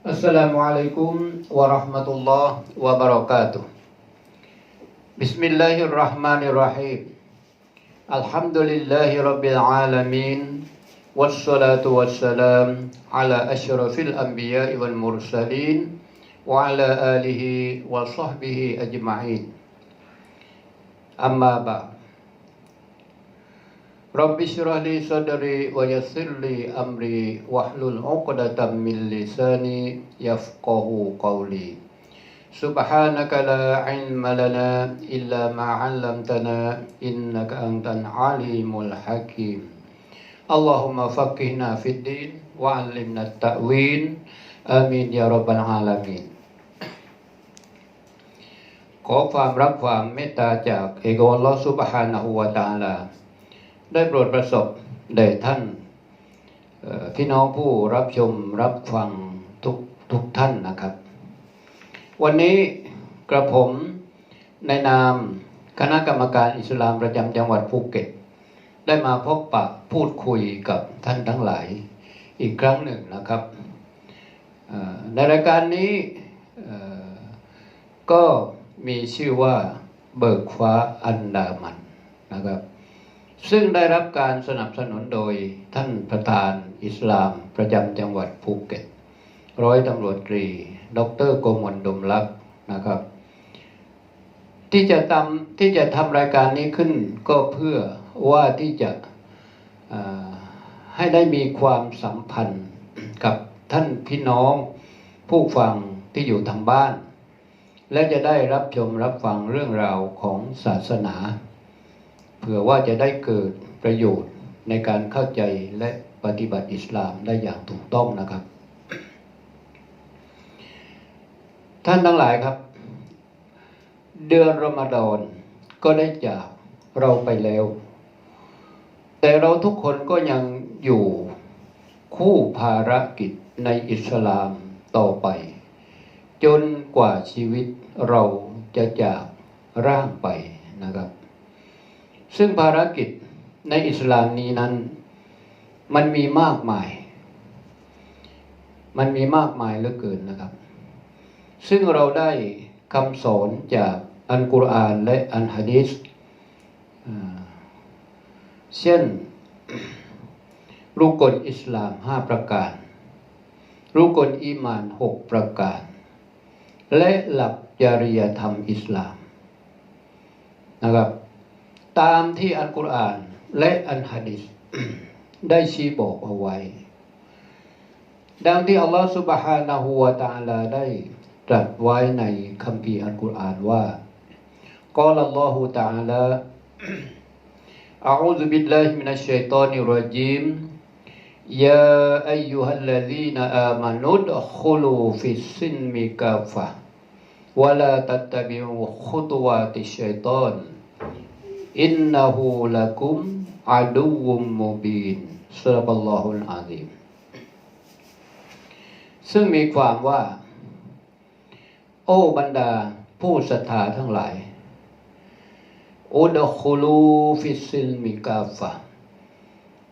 السلام عليكم ورحمة الله وبركاته. بسم الله الرحمن الرحيم. الحمد لله رب العالمين والصلاة والسلام على أشرف الأنبياء والمرسلين وعلى آله وصحبه أجمعين. أما بعد. Rabbi syurahli sadari wa yassirli amri wahlul uqdatan min lisani yafqahu qawli. Subhanaka la ilma lana illa ma 'allamtana innaka antal alimul hakim. Allahumma faqihna fid din wa 'allimna at-ta'win amin ya rabbal alamin. ขอความรับความเมตตาจากเอกอัลลอฮฺซุบฮานะฮูวะตะอาลา ได้โปรดประสบแด่ท่านพี่น้องผู้รับชมรับฟังทุกทุกท่านนะครับ วันนี้กระผมในนามคณะกรรมการอิสลามประจำจังหวัดภูเก็ต ได้มาพบปะพูดคุยกับท่านทั้งหลายอีกครั้งหนึ่งนะครับในรายการนี้ก็มีชื่อว่าเบิกฟ้าอันดามันนะครับ ซึ่งได้รับการสนับสนุนโดยท่านประธานอิสลามประจำจังหวัดภูเก็ต ร้อยตำรวจตรี ดรโกมลดมลักษ์นะครับ ที่จะทำที่จะทำรายการนี้ขึ้นก็เพื่อว่าที่จะให้ได้มีความสัมพันธ์กับท่านพี่น้องผู้ฟังที่อยู่ทางบ้าน และจะได้รับชมรับฟังเรื่องราวของศาสนา เผื่อว่าจะได้เกิดประโยชน์ในการเข้าใจและปฏิบัติอิสลามได้อย่างถูกต้องนะครับ ท่านทั้งหลายครับ เดือนรอมฎอนก็ได้จากเราไปแล้ว แต่เราทุกคนก็ยังอยู่คู่ภารกิจในอิสลามต่อไป จนกว่าชีวิตเราจะจากร่างไปนะครับ ซึ่งภารกิจในอิสลามนี้นั้น มันมีมากมาย มันมีมากมายเหลือเกินนะครับ ซึ่งเราได้คำสอนจากอัลกุรอานและอัลฮะดีษเช่นรูกลอิสลามห้าประการรูกลอีมานหกประการ และหลักจริยธรรมอิสลามนะครับ ตามที่อัลกุรอานและอัลฮะดีษ ได้ชี้บอกเอาไว้ ดังที่อัลลอฮฺ سبحانه และ تعالى ได้ตรัสไว้ในคัมภีร์อัลกุรอานว่ากล่าวอัลลอฮฺ تعالى أعوذ بالله من الشيطان الرجيم يا أيها الذين آمنوا ادخلوا في السلم كافة ولا تتبعوا خطوات الشيطان อินนาหูละกุมอาดูวุมมูบีนสุรบัลลอฮุลอาซิมซึ่งมีความว่า โอ้บรรดาผู้ศรัทธาทั้งหลายอุดคุลูฟิซิลมิกาฟะ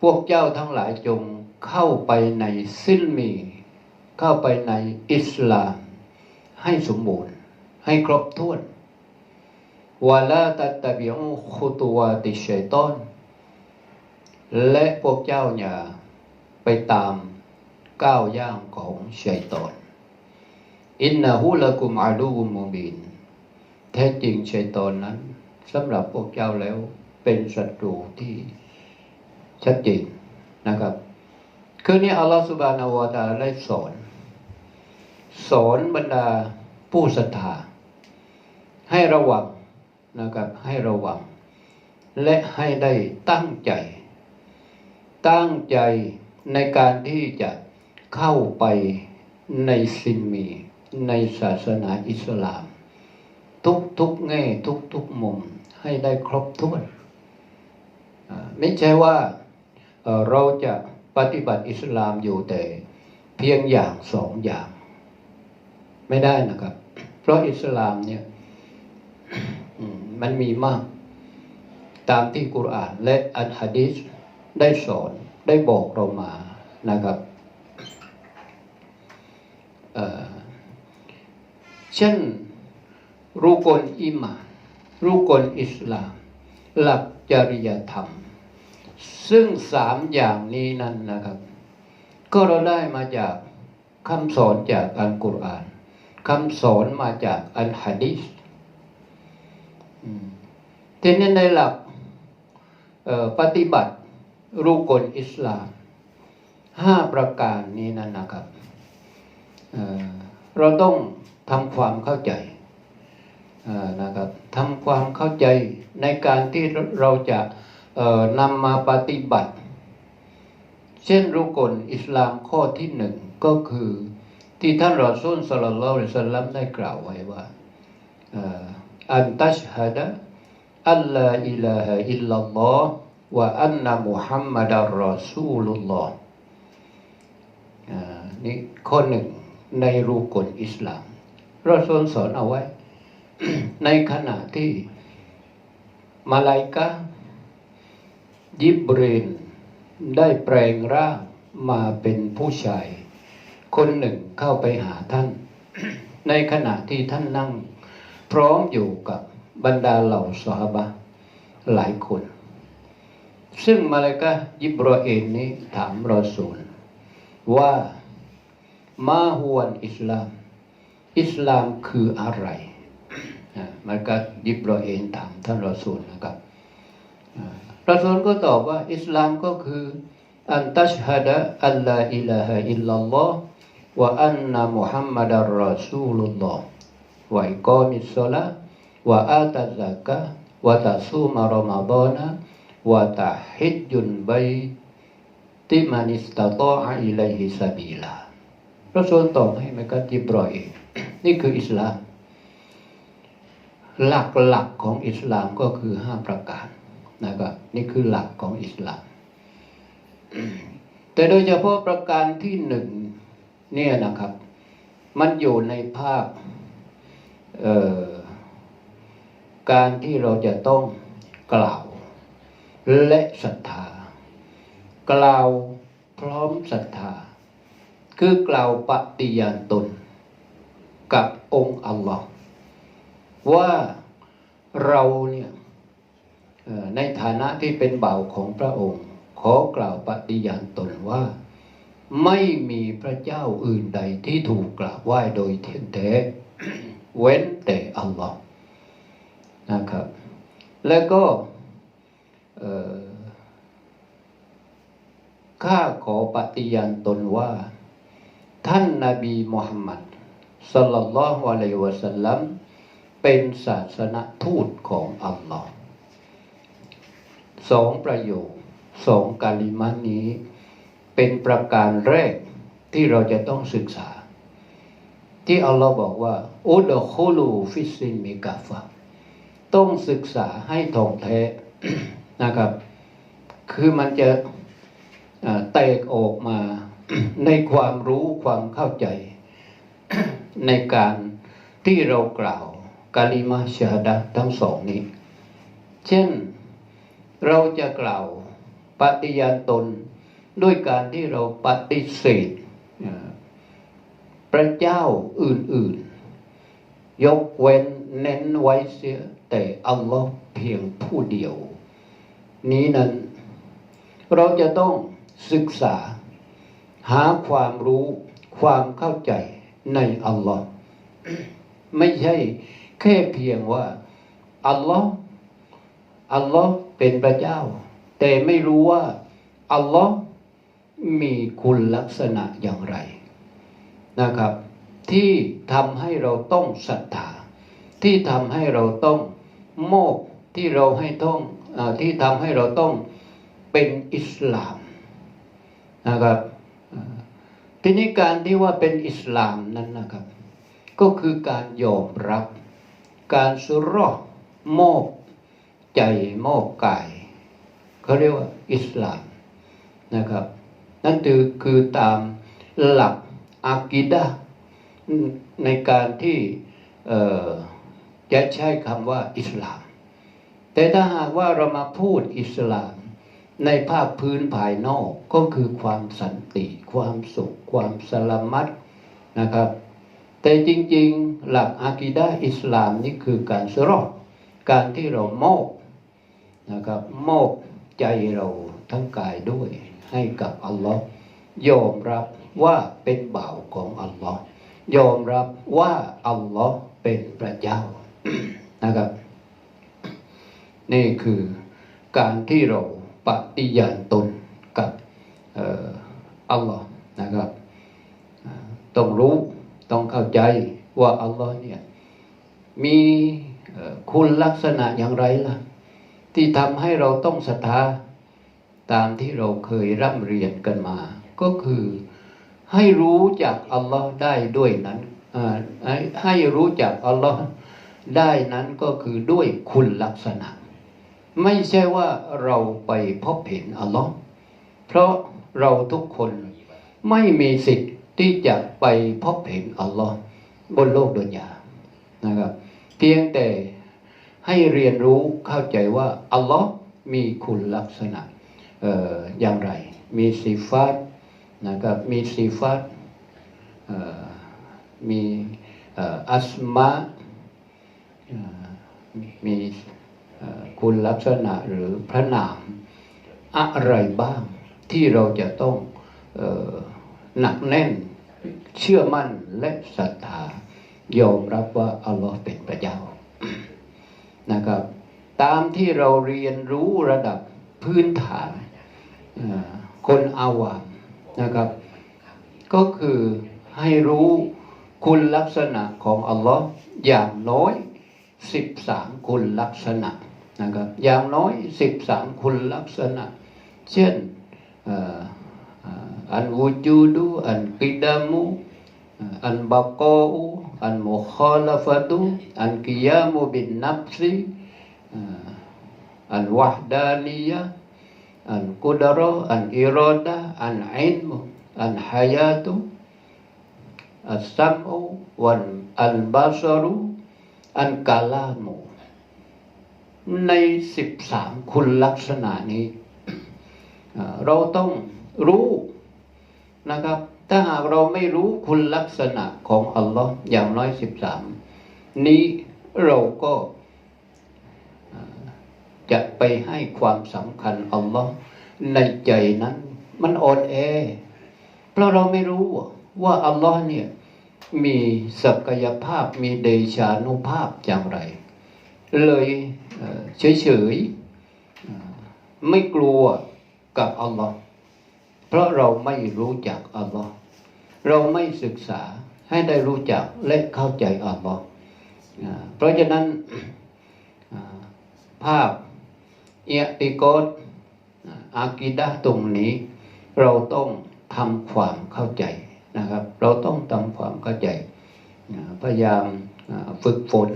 พวกเจ้าทั้งหลายจงเข้าไปในซิลมี เข้าไปในอิสลาม ให้สมบูรณ์ ให้ครบถ้วน วาลาตัตตะบิอุคุตัวติชัยตอนและพวกเจ้าอย่าไปตามก้าวย่างของชัยตอนอินนาฮูละกุมอาลูมุมบิน แท้จริงชัยตอนนั้นสำหรับพวกเจ้าแล้วเป็นศัตรูที่ชัดเจนนะครับ คือนี้อัลลอฮฺสุบานาะตาได้สอน สอนบรรดาผู้ศรัทธาให้ระวัง นะครับ ให้ระวัง และให้ได้ตั้งใจ ตั้งใจในการที่จะเข้าไปในซินมีในศาสนาอิสลาม ทุกทุกแง่ทุกทุกมุมให้ได้ครบถ้วนไม่ใช่ว่าเราจะปฏิบัติอิสลามอยู่แต่เพียงอย่างสองอย่าง ไม่ได้นะครับ เพราะอิสลามเนี่ย มันมีมาก ตามที่กุรอานและอัลฮะดีษได้สอนได้บอกเรามานะครับเเช่นรูกลอิมานรูกลอิสลาม หลักจริยธรรม ซึ่งสามอย่างนี้นั้นนะครับ ก็เราได้มาจากคำสอนจากอัลกุรอานคำสอนมาจากอัลฮะดีษ ทีนี้ในหลักปฏิบัติรูกลอิสลามห้าประการนี้นั้นนะครับเเราต้องทำความเข้าใจนะครับทำความเข้าใจในการที่เราจะนำมาปฏิบัติ เช่นรุกลอิสลามข้อที่หนึ่งก็คือที่ท่านรอซูลสลลัลลอฮุลัยฮิวะสัลลัมได้กล่าวไว้ว่า อ่ออันตัชฮะดะอัลลาอิลาฮะอิลลัลลอฮ์วะอันนะมุฮัมมัดอัลรอซูลุลลอฮ์อ่านี่ข้อหนึ่งในรูกลอิสลามเรอซูลสอนเอาไว้ ในขณะที่มาลายกะยิบรีนได้แปลงร่างมาเป็นผู้ชาย คนหนึ่งเข้าไปหาท่าน ในขณะที่ท่านนั่ง พร้อมอยู่กับบรรดาเหล่าสหบะห์หลายคน ซึ่งมาเลกะยิบรอเอนนี้ถามรอซูลว่ามาฮวนอิสลาม อิสลามคืออะไรอ่ามาลกะยิบรอเอนถามท่านรอซูลนะครับรอซูลก็ตอบว่า อิสลามก็คืออันตัชฮะดะอัลลาอิลาฮะอิลลัลลอฮ์วะอันนะมุฮัมมัดอัลรอซูลุลลอฮ์ วะอิกามิสลาห์วะอาตัซซะกะฮ์วะตะซูมะรอมฎอนะวะตะฮิจจุนบัยติมันิสตะตออะอิลัยฮิซะบีลาเราส่วนตอบให้มักัดจิบรออีกนี่คืออิสลาม หลักหลักของอิสลามก็คือห้าประการนะครับนี่คือหลักของอิสลาม แต่โดยเฉพาะประการที่หนึ่งเนี่ยนะครับ มันอยู่ในภาค การที่เราจะต้องกล่าว และศรัทธา กล่าวพร้อมศรัทธา คือกล่าวปฏิญาณตน กับองค์อัลลอฮ์ว่าเราเนี่ยในฐานะที่เป็นบ่าวของพระองค์ ขอกล่าวปฏิญาณตนว่า ไม่มีพระเจ้าอื่นใดที่ถูกกราบไหว้โดยเทียนแท้ เว้นแต่อัลลอฮ์นะครับ แล้วก็ข้าขอปฏิญาณตนว่า ท่านนาบีมุฮัมมัดสัลลัลลอฮุอะลัยวะสัลลัมเป็นศาสนทูตของอัลลอฮ์สองประโยคสองกาลิมานี้ เป็นประการแรกที่เราจะต้องศึกษา ที่อัลลอฮ์บอกว่า อุดคูลูฟิสซินมิกาฟะต้องศึกษาให้ท่องแท้นะครับ คือมันจะเอ่อแตกออกมาในความรู้ความเข้าใจ ในการที่เรากล่าวกาลิมาชาดะทั้งสองนี้ เช่นเราจะกล่าวปฏิญาณตนด้วยการที่เราปฏิเสธ พระเจ้าอื่นๆ ยกเว้นเน้นไว้เสียแต่อัลลอฮ์เพียงผู้เดียว นี้นั้น เราจะต้องศึกษา หาความรู้ความเข้าใจในอัลลอฮ์ไม่ใช่แค่เพียงว่า อัลลอฮ์อัลลอฮ์เป็นพระเจ้า แต่ไม่รู้ว่า อัลลอฮ์มีคุณลักษณะอย่างไร นะครับ ที่ทำให้เราต้องศรัทธาที่ทำให้เราต้องโมอบที่เราให้ต้องอที่ทำให้เราต้องเป็นอิสลามนะครับทีนี้การที่ว่าเป็นอิสลามนั้นนะครับ ก็คือการยอมรับ การสุรอมอบใจโมอบกายเขาเรียกว่าอิสลามนะครับ นั่นคือคือตามหลัก อากิดะในการที่จะใช้คำว่าอิสลาม แต่ถ้าหากว่าเรามาพูดอิสลาม ในภาพพื้นภายนอกก็คือความสันติ ความสุข ความสลามัตนะครับ แต่จริงๆหลักอากีดะอิสลามนี่คือการสรอการที่เรามอบนะครับมอบใจเราทั้งกายด้วยให้กับอัลลอฮ์ยอมรับ ว่าเป็นบ่าวของอัลลอฮ์ยอมรับว่าอัลลอฮ์เป็นพระเจ้านะครับ นี่คือการที่เราปฏิญาณตนกับอัลลอฮ์นะครับ ต้องรู้ต้องเข้าใจว่าอัลลอฮ์เนี่ยมีคุณลักษณะอย่างไรล่ะ ที่ทำให้เราต้องศรัทธาตามที่เราเคยร่ำเรียนกันมา ก็คือ ให้รู้จักอัลลอฮ์ได้ด้วยนั้นให้รู้จักอัลลอฮ์ได้นั้นก็คือด้วยคุณลักษณะ ไม่ใช่ว่าเราไปพบเห็นอัลลอฮ์เพราะเราทุกคนไม่มีสิทธิ์ที่จะไปพบเห็นอัลลอฮ์บนโลกดุนยานะครับ เพียงแต่ให้เรียนรู้เข้าใจว่าอัลลอฮ์มีคุณลักษณะอออย่างไร มีสีฟัต นะครับมีสีฟัตมีอัสมาเอ่อมีคุณลักษณะหรือพระนามอะไรบ้างที่เราจะต้องอหนักแน่นเชื่อมั่นและศรัทธายอมรับว่าอัลลอฮ์เป็นพระเจ้านะครับ ตามที่เราเรียนรู้ระดับพื้นฐานคนอาวาม นะครับ ก็คือให้รู้คุณลักษณะของอัลลอฮ์อย่างน้อย13คุณลักษณะนะครับอย่างน้อย13คุณลักษณะ เช่นอันวูจูดูอันกิดามุเอ่ออันบากอูอันมุคอลฟะตุอันกิยามุบินนับซีอันวะดานียะ อันกุดรออันอิรอดะอันอิลมุอันฮายาตุอัสซัมอุวันอัลบาซารุอันกาลาโมในสิบสามคุณลักษณะนี้ เราต้องรู้นะครับ ถ้าหากเราไม่รู้คุณลักษณะของอัลลอฮ์อย่างน้อยสิบสามนี้เราก็ ไปให้ความสำคัญอัลลอฮ์ในใจนั้น มันอ่อนแอ เพราะเราไม่รู้ว่าอัลลอฮ์เนี่ยมีศักยภาพมีเดชานุภาพอย่างไร เลยเฉยๆไม่กลัวกับอัลลอฮ์เพราะเราไม่รู้จักอัลลอฮ์เราไม่ศึกษาให้ได้รู้จักและเข้าใจอัลลอฮ์เพราะฉะนั้นภาพ เอียติโกดอากิดะตรงนี้ เราต้องทำความเข้าใจนะครับ เราต้องทำความเข้าใจพยายามฝึกฝน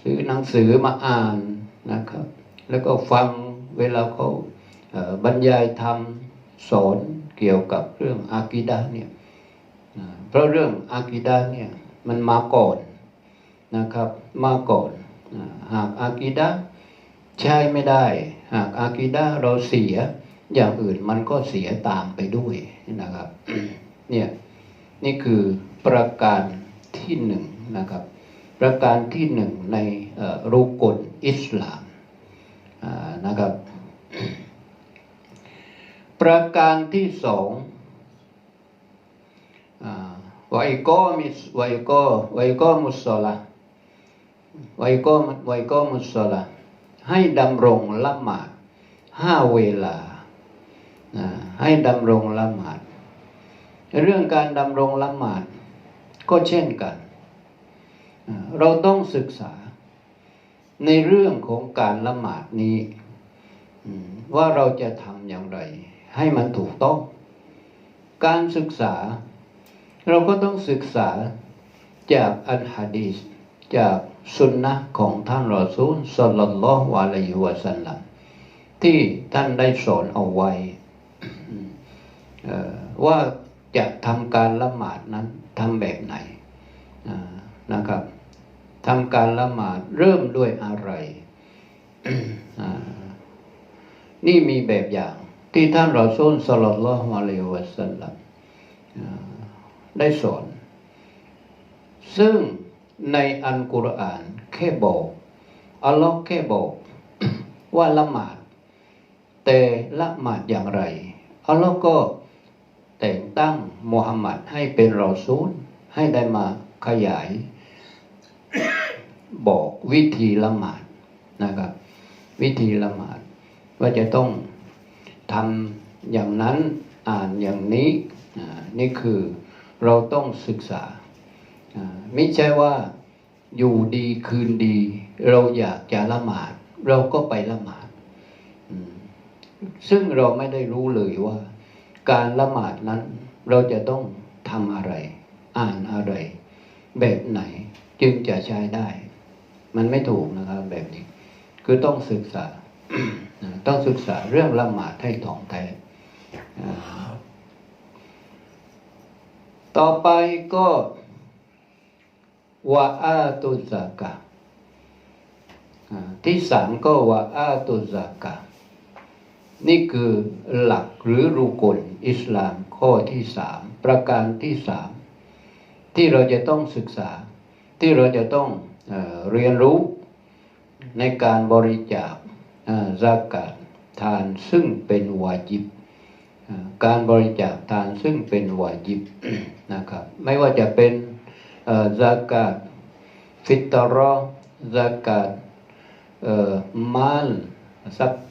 ซื้อหนังสือมาอ่านนะครับ แล้วก็ฟังเวลาเขาบรรยายธรรมสอนเกี่ยวกับเรื่องอากีดะเนี่ยเพราะเรื่องอากีดะเนี่ยมันมาก่อนนะครับ มาก่อนหากอากีดะ ใช้ไม่ได้ หากอากีดะเราเสีย อย่างอื่นมันก็เสียตามไปด้วยนะครับ เนี่ยนี่คือประการที่หนึ่งนะครับ ประการที่หนึ่งในรุกลอิสลามนะครับ ประการที่สองอ่าไวโกมิสไวโกไวโกมุสละไวโกไวโกมุสละ ให้ดำรงละหมาดห้าเวลา ให้ดำรงละหมาด เรื่องการดำรงละหมาดก็เช่นกัน เราต้องศึกษาในเรื่องของการละหมาดนี้ ว่าเราจะทำอย่างไร ให้มันถูกต้อง การศึกษา เราก็ต้องศึกษาจากอัลฮะดีษจาก สุนนะของท่านรอซูลสลลลอฮุอะลัยฮิวะสัลลัมที่ท่านได้สอนเอาไว้ว่าจะทำการละหมาดนั้นทำแบบไหนนะครับทำการละหมาดเริ่มด้วยอะไรนี่มีแบบอย่างที่ท่านรอซูลสลลลลอฮุอะลัยฮิวะสัลลัมได้สอน ซึ่ง ในอันกุรอาน แค่บอกอัลลอฮ์แค่บอก ว่าละหมาด แต่ละหมาดอย่างไรอัลลอฮ์ก็แต่งตั้งมูฮัมหมัดให้เป็นรอซูลให้ได้มาขยาย บอกวิธีละหมาดนะครับ วิธีละหมาด ว่าจะต้องทำอย่างนั้นอ่านอย่างนี้นี่คือเราต้องศึกษา ไม่ใช่ว่าอยู่ดีคืนดี เราอยากจะละหมาด เราก็ไปละหมาดอืมซึ่งเราไม่ได้รู้เลยว่า การละหมาดนั้น เราจะต้องทำอะไร อ่านอะไร แบบไหนจึงจะใช้ได้ มันไม่ถูกนะครับแบบนี้ คือต้องศึกษานะต้องศึกษาเรื่องละหมาดให้ถ่องแท้อ่าต่อไปก็ วาอาตุสากะที่สามก็วาอาตุสากะ นี่คือหลักหรือรูกลอิสลามข้อที่สามประการที่สามที่เราจะต้องศึกษา ที่เราจะต้องเอเรียนรู้ในการบริจาคอ่าซากาตทานซึ่งเป็นวาจิบการบริจาคทานซึ่งเป็นวาจิบนะครับ ไม่ว่าจะเป็น ซากาตฟิตรอซากาตมาลทรัพย์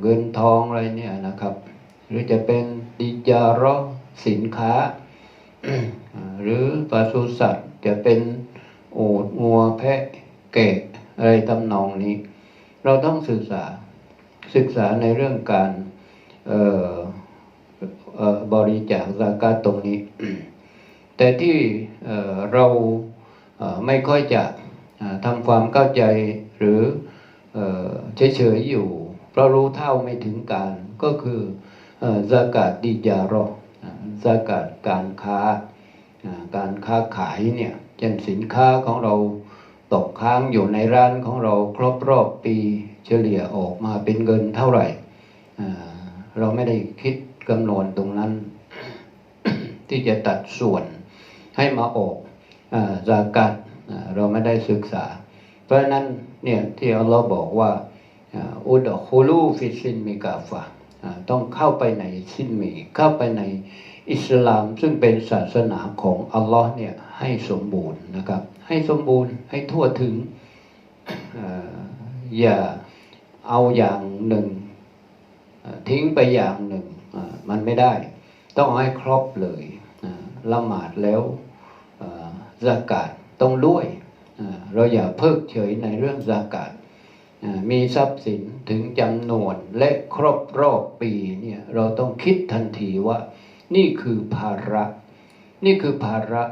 เงินทองอะไรเนี่ยนะครับ หรือจะเป็นดิจารอสินค้า หรือปศุสัตว์จะเป็นโอดงัวแพะแกะอะไรทำนองนี้ เราต้องศึกษาศึกษาในเรื่องการบริจาคซากาตรงนี้ แต่ที่ เราไม่ค่อยจะทำความเข้าใจหรือเฉยๆอยู่ เพราะรู้เท่าไม่ถึงการก็คือเอ่อซากาตดิจารออ่ากาตการค้าการค้าขายเนี่ยเช่นสินค้าของเราตกค้างอยู่ในร้านของเราครบรอบปีเฉลี่ยออกมาเป็นเงินเท่าไหร่ เราไม่ได้คิดกำนวณตรงนั้น ที่จะตัดส่วน ให้มาออกอาจากัดเราไม่ได้ศึกษา เพราะนั้นเนี่ยที่อัลลอฮ์บอกว่าอุดะฮูลูฟิซินมิกาฟะต้องเข้าไปในซินมีเข้าไปในอิสลามซึ่งเป็นศาสนาของอัลลอฮ์เนี่ยให้สมบูรณ์นะครับ ให้สมบูรณ์ให้ทั่วถึงอย่าเอาอย่างหนึ่ง ทิ้งไปอย่างหนึ่งมันไม่ได้ ต้องเอาให้ครบเลย ละหมาดแล้วอากาตต้องด้วย เราอย่าเพิกเฉยในเรื่องซากาตอ่ามีทรัพย์สินถึงจำนวนและครบรอบปีเนี่ยเราต้องคิดทันทีว่า นี่คือภาระ นี่คือภาระ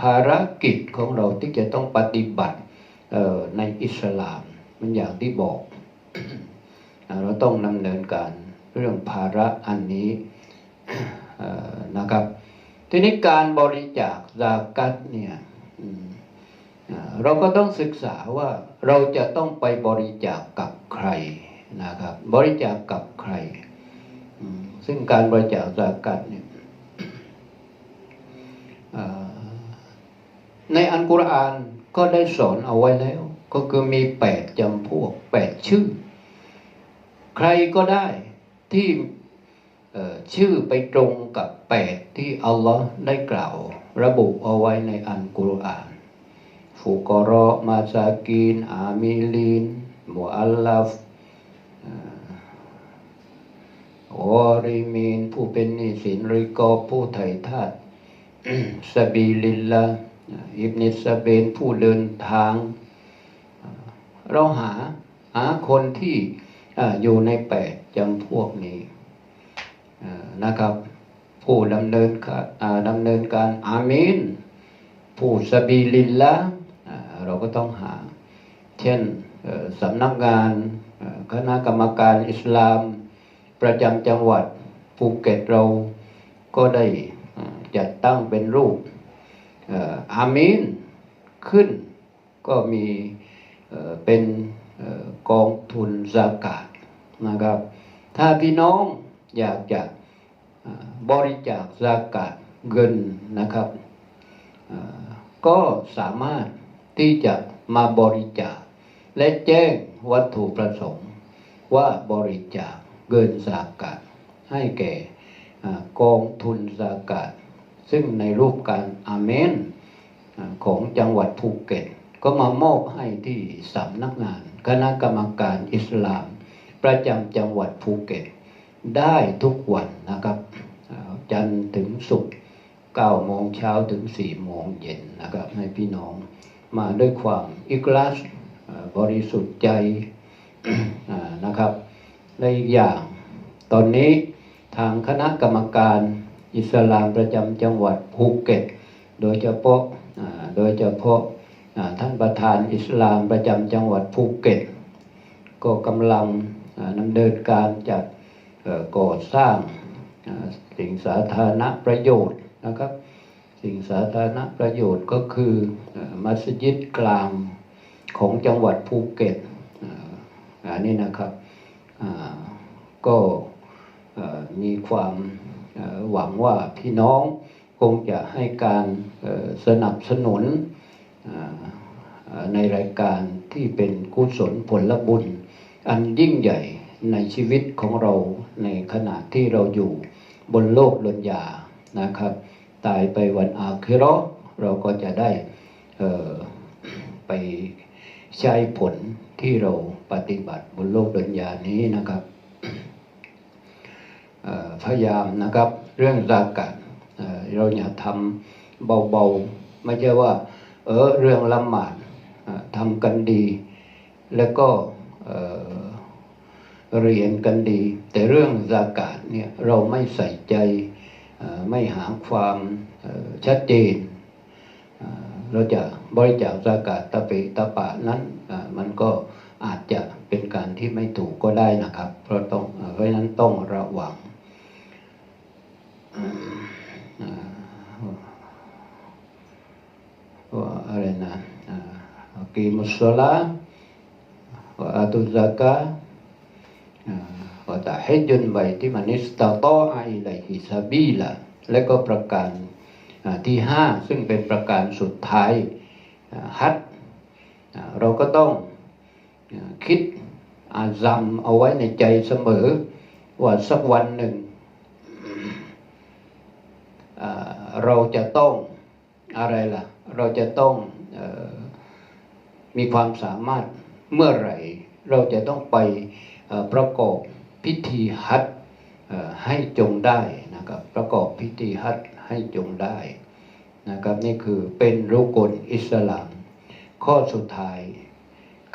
ภารกิจของเราที่จะต้องปฏิบัติในอิสลาม มันอย่างที่บอก เราต้องดำเนินการเรื่องภาระอันนี้นะครับ ทีนี้การบริจาคซากัตเนี่ยเราก็ต้องศึกษาว่าเราจะต้องไปบริจาคกับใครนะครับ บริจาคกับใคร ซึ่งการบริจาคซากัตเนี่ยในอันกุรอานก็ได้สอนเอาไว้แล้ว ก็คือมีแปดจำพวกแปดชื่อ ใครก็ได้ที่ ชื่อไปตรงกับแปดที่อัลลอฮ์ได้กล่าว ระบุเอาไว้ในอันกุรอานฟุกรอมาซากีน อามิลินมุอัลลัฟวอริมีน ผู้เป็นนิสินริกอผู้ไถ่ทาสสบีลิลละอิบนิสเบนผู้เดินทาง เราหาหาคนที่อยู่ในแปดจำพวกนี้ นะครับผู้ดำเนินการอาดำเนินการอามีนผู้สบีลินละเราก็ต้องหา เช่นสำนักงานคณะกรรมการอิสลาม ประจำจังหวัดภูเก็ตเราก็ได้จัดตั้งเป็นรูปอามีนขึ้นก็มีเป็นกองทุนสากาศนะครับ ถ้าพี่น้อง อยากจะบริจาคสากาศเงินนะครับ ก็สามารถที่จะมาบริจาค และแจ้งวัตถุประสงค์ ว่าบริจาคเงินสากาศให้แก่กองทุนสากาศซึ่งในรูปการอาเมนของจังหวัดภูเก็ต ก็มามอบให้ที่สำนักงาน คณะกรรมการอิสลาม ประจำจังหวัดภูเก็ต ได้ทุกวันนะครับ จันทร์ถึงศุกร์9โมงเช้าถึง 4 โมงเย็นนะครับ ให้พี่น้องมาด้วยความอิกลาสบริสุทธิ์ใจนะครับและอีกอย่าง ตอนนี้ทางคณะกรรมการอิสลามประจำจังหวัดภูเก็ต โดยเฉพาะโดยเฉพาะท่านประธานอิสลามประจำจังหวัดภูเก็ต ก็กำลังดำเนินการจัด ก่อสร้างสิ่งสาธารณประโยชน์นะครับ สิ่งสาธารณประโยชน์ก็คือมัสยิดกลางของจังหวัดภูเก็ตอันนี้นะครับก็มีความหวังว่าพี่น้องคงจะให้การสนับสนุนในรายการที่เป็นกุศลผลบุญ อันยิ่งใหญ่ในชีวิตของเรา ในขณะที่เราอยู่บนโลกลนยานะครับ ตายไปวันอาคิระเราก็จะได้ไปใช้ผลที่เราปฏิบัติบนโลกดนยานี้นะครับพยายามนะครับ เรื่องรากาศเเราอย่าทำเบาๆ ไม่ใช่ว่า เออเรื่องละหมาดทำกันดี แล้วก็ เรียนกันดี แต่เรื่องรากาศเนี่ยเราไม่ใส่ใจไม่หาความชัดเจน เราจะบริจาคสากาศตะเปตะปะนั้นมันก็อาจจะเป็นการที่ไม่ถูกก็ได้นะครับ เพราะต้องเพราะนั้นต้องระวังว่าอะไรนะกีมุสลาวะอาตุซากะ วะตะฮิจุนไบที่มันิสตาโตออิลัยฮิซาบีละและก็ประการที่ห้าซึ่งเป็นประการสุดท้ายฮัดอ่าเราก็ต้องคิดอาซัมเอาไว้ในใจเสมอว่าสักวันหนึ่ง เราจะต้องอะไรล่ะ เราจะต้องอมีความสามารถเมื่อไหร่ เราจะต้องไป ประกอบพิธีฮัจญ์เอ่อให้จงได้นะครับประกอบพิธีฮัจญ์ให้จงได้นะครับนี่คือเป็นรุกลอิสลาม ข้อสุดท้าย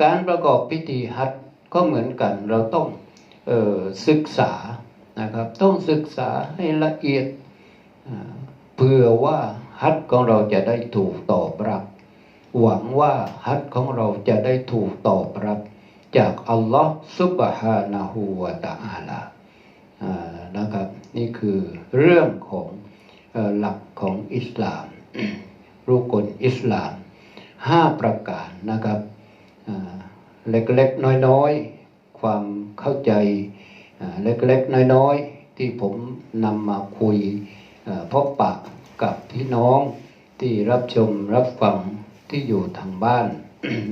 การประกอบพิธีฮัจญ์ก็เหมือนกันเราต้องออศึกษานะครับต้องศึกษาให้ละเอียดเพื่อว่าฮัจญ์ของเราจะได้ถูกตอบรับ หวังว่าฮัจญ์ของเราจะได้ถูกตอบรับ จากอัลลอฮ์ซุบฮานะฮูวะตะอาลานะครับ นี่คือเรื่องของหลักของอิสลามรูกลอิสลามห้าประการนะครับเล็กๆน้อยๆ ความเข้าใจเล็กๆน้อยๆ ที่ผมนำมาคุยเอ่อพบปะกับพี่น้องที่รับชมรับฟังที่อยู่ทางบ้าน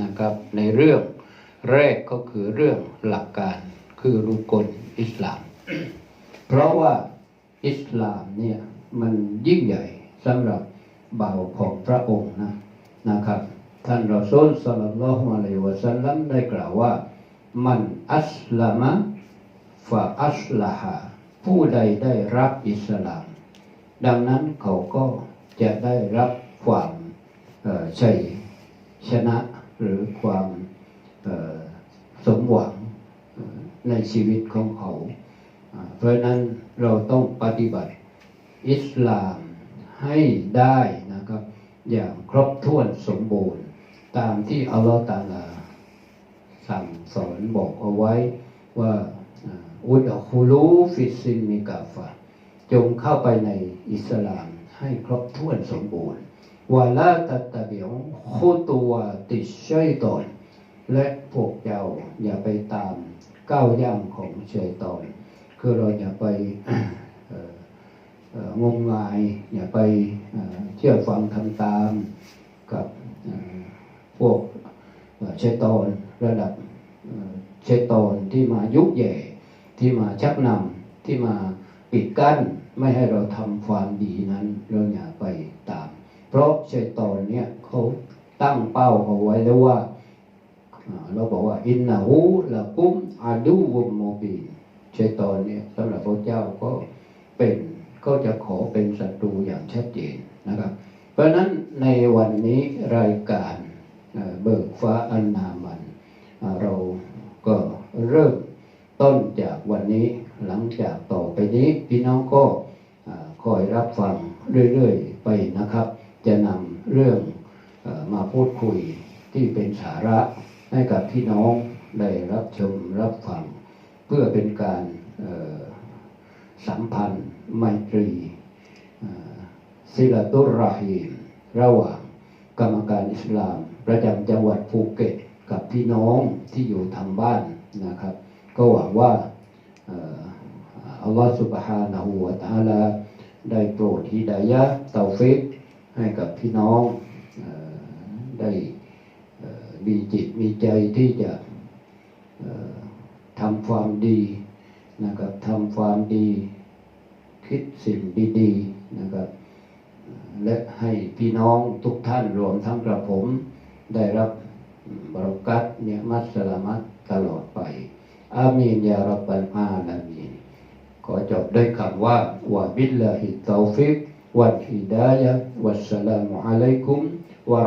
นะครับในเรื่อง แรกก็คือเรื่องหลักการคือรุกลอิสลาม เพราะว่าอิสลามเนี่ยมันยิ่งใหญ่สำหรับบ่าวของพระองค์นะนะครับ ท่านรอซูลสัลลัลลอฮุอะลัยฮิวะสัลลัมได้กล่าวว่า มันอัสลามะฟะอัสลาฮะผู้ใดได้รับอิสลาม ดังนั้นเขาก็จะได้รับความชัยชนะหรือความ สมหวังในชีวิตของเขา เพราะนั้นเราต้องปฏิบัติอิสลามให้ได้นะครับ อย่างครบถ้วนสมบูรณ์ ตามที่อัลลอฮฺตาลา สั่งสอนบอกเอาไว้ว่าอุดะคูลูฟิซินมิกาฟะจงเข้าไปในอิสลามให้ครบถ้วนสมบูรณ์วาลาตัตะเบียวคุตัวติชชัยตอน และพวกเจ้าอย่าไปตามก้าวย่างของชัยตอนคือเราอย่าไปงมงาย อย่าไปเอ่อเชื่อฟังทำตามกับพวกเชตอนระดับเชตอนที่มายุแย่ที่มาชักนำที่มาปิดกั้นไม่ให้เราทำความดีนั้นเราอย่าไปตาม เพราะเชตอนเนี่ยเขาตั้งเป้าเอาไว้แล้วว่า เราบอกว่า อินนาหูละกุมอาดูวุมโมบินชัยตอนเนี่ยสำหรับพระเจ้าก็เป็นก็จะขอเป็นศัตรูอย่างชัดเจนนะครับ เพราะนั้นในวันนี้รายการเบิกฟ้าอันนามัน เราก็เริ่มต้นจากวันนี้หลังจากต่อไปนี้พี่น้องก็คอยรับฟังเรื่อยๆไปนะครับ จะนำเรื่องมาพูดคุยที่เป็นสาระ ให้กับพี่น้องได้รับชมรับฟัง เพื่อเป็นการสัมพันธ์ไมตรีศิลตุรราฮีมระหว่างกรรมการอิสลาม ประจำจังหวัดภูเก็ต กับพี่น้องที่อยู่ทางบ้านนะครับ ก็หวังว่าอัลลอฮฺสุบฮานะฮูวะตาลาได้โปรดฮิดายะเตาฟิกให้กับพี่น้องอได้ มีจิตมีใจที่จะทำความดีนะครับทำความดี คิดสิ่งดีๆนะครับ และให้พี่น้องทุกท่านรวมทั้งกระผมได้รับบรักัตเนี่ยมัสสลามัตตลอดไป อามีนยารับบัลอาลามีนขอจบด้วยคำว่าวะบิลลาฮิตตอฟิกวัลฮิดายะวัสสลามุอะลัยกุม วะ